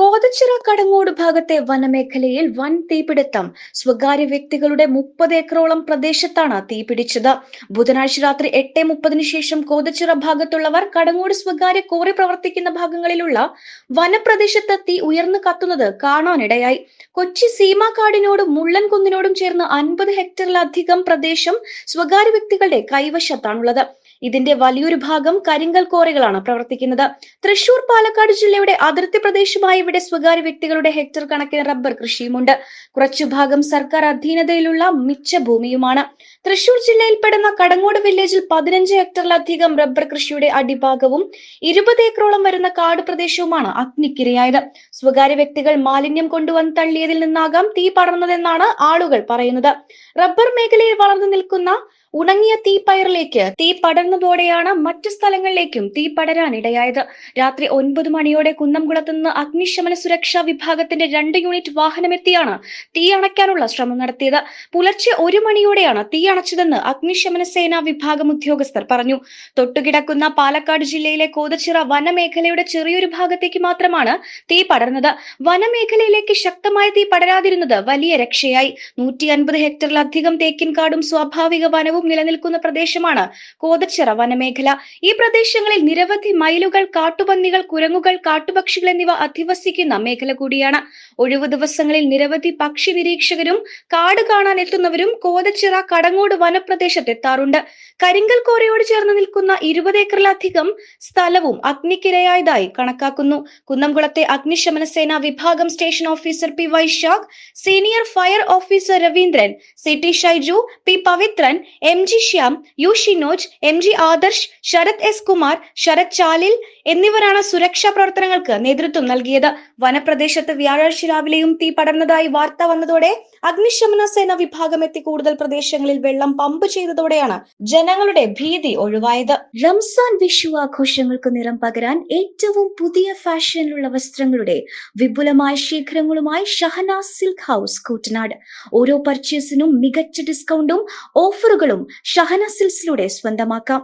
കോതച്ചിറ കടങ്ങോട് ഭാഗത്തെ വനമേഖലയിൽ വൻ തീപിടുത്തം. സ്വകാര്യ വ്യക്തികളുടെ മുപ്പത് ഏക്കറോളം പ്രദേശത്താണ് തീപിടിച്ചത്. ബുധനാഴ്ച രാത്രി എട്ട് മുപ്പതിനു ശേഷം കോതച്ചിറ ഭാഗത്തുള്ളവർ കടങ്ങോട് സ്വകാര്യ കോറി പ്രവർത്തിക്കുന്ന ഭാഗങ്ങളിലുള്ള വനപ്രദേശത്ത് തീ ഉയർന്നു കത്തുന്നത് കാണാനിടയായി. കൊച്ചി സീമാക്കാടിനോടും മുള്ളൻകുന്നിനോടും ചേർന്ന് അൻപത് ഹെക്ടറിലധികം പ്രദേശം സ്വകാര്യ വ്യക്തികളുടെ കൈവശത്താണുള്ളത്. ഇതിന്റെ വലിയൊരു ഭാഗം കരിങ്കൽ കോറികളാണ് പ്രവർത്തിക്കുന്നത്. തൃശൂർ പാലക്കാട് ജില്ലയുടെ അതിർത്തി പ്രദേശമായ ഇവിടെ സ്വകാര്യ വ്യക്തികളുടെ ഹെക്ടർ കണക്കിന് റബ്ബർ കൃഷിയുമുണ്ട്. കുറച്ചു ഭാഗം സർക്കാർ അധീനതയിലുള്ള മിച്ച ഭൂമിയുമാണ്. തൃശൂർ ജില്ലയിൽപ്പെടുന്ന കടങ്ങോട് വില്ലേജിൽ പതിനഞ്ച് ഹെക്ടറിലധികം റബ്ബർ കൃഷിയുടെ അടിഭാഗവും ഇരുപത് ഏക്കറോളം വരുന്ന കാട് പ്രദേശവുമാണ് അഗ്നിക്കിരയായത്. സ്വകാര്യ വ്യക്തികൾ മാലിന്യം കൊണ്ടുവന്ന് തള്ളിയതിൽ നിന്നാകാം തീ പടർന്നതെന്നാണ് ആളുകൾ പറയുന്നത്. റബ്ബർ മേഖലയിൽ വളർന്നു നിൽക്കുന്ന ഉണങ്ങിയ തീപ്പയറിലേക്ക് തീ പടർന്നതോടെയാണ് മറ്റു സ്ഥലങ്ങളിലേക്കും തീ പടരാനിടയായത് രാത്രി ഒൻപത് മണിയോടെ കുന്നംകുളത്ത് നിന്ന് അഗ്നിശമന സുരക്ഷാ വിഭാഗത്തിന്റെ രണ്ട് യൂണിറ്റ് വാഹനമെത്തിയാണ് തീ അണയ്ക്കാനുള്ള ശ്രമം നടത്തിയത്. പുലർച്ചെ ഒരു മണിയോടെയാണ് തീ അണച്ചതെന്ന് അഗ്നിശമന സേനാ വിഭാഗം ഉദ്യോഗസ്ഥർ പറഞ്ഞു. തൊട്ടുകിടക്കുന്ന പാലക്കാട് ജില്ലയിലെ കോതച്ചിറ വനമേഖലയുടെ ചെറിയൊരു ഭാഗത്തേക്ക് മാത്രമാണ് തീ പടർന്നത്. വനമേഖലയിലേക്ക് ശക്തമായ തീ പടരാതിരുന്നത് വലിയ രക്ഷയായി. നൂറ്റി അൻപത് ഹെക്ടറിലധികം തേക്കിൻകാടും സ്വാഭാവിക വനവും നിലനിൽക്കുന്ന പ്രദേശമാണ് കോതച്ചിറ വനമേഖല. ഈ പ്രദേശങ്ങളിൽ നിരവധി മയിലുകൾ കാട്ടുപന്നികൾ കുരങ്ങുകൾ കാട്ടുപക്ഷികൾ എന്നിവ അധിവസിക്കുന്ന മേഖല കൂടിയാണ്. ഒഴിവു ദിവസങ്ങളിൽ നിരവധി പക്ഷി നിരീക്ഷകരും കാട് കാണാൻ എത്തുന്നവരും കോതച്ചിറ കടങ്ങോട് വനപ്രദേശത്ത് എത്താറുണ്ട്. കരിങ്കൽ കോരയോട് ചേർന്ന് നിൽക്കുന്ന ഇരുപത് ഏക്കറിലധികം സ്ഥലവും അഗ്നിക്കിരയായതായി കണക്കാക്കുന്നു. കുന്നംകുളത്തെ അഗ്നിശമന സേന വിഭാഗം station officer P Vaisakh senior fire officer Raveendran C T Shaiju P Pavithran M G Shyam U Shinoj M G Adarsh Sarath S Kumar Sarath Chalil എന്നിവരാണ് സുരക്ഷാ പ്രവർത്തനങ്ങൾക്ക് നേതൃത്വം നൽകിയത്. വനപ്രദേശത്ത് വ്യാഴാഴ്ച രാവിലെയും തീ പടർന്നതായി വാർത്ത വന്നതോടെ അഗ്നിശമന സേന വിഭാഗം എത്തി കൂടുതൽ പ്രദേശങ്ങളിൽ വെള്ളം പമ്പ് ചെയ്തതോടെയാണ് ജനങ്ങളുടെ ഭീതി ഒഴിവായത്. റംസാൻ വിഷു ആഘോഷങ്ങൾക്ക് നിറം പകരാൻ ഏറ്റവും പുതിയ ഫാഷനിലുള്ള വസ്ത്രങ്ങളുടെ വിപുലമായ ശേഖരങ്ങളുമായി ഷഹനാസ് സിൽക്ക് ഹൗസ് കൂട്ടനാട് ഓരോ പർച്ചേസിനും മികച്ച ഡിസ്കൗണ്ടും ഓഫറുകളും ഷഹന സിൽസിലൂടെ സ്വന്തമാക്കാം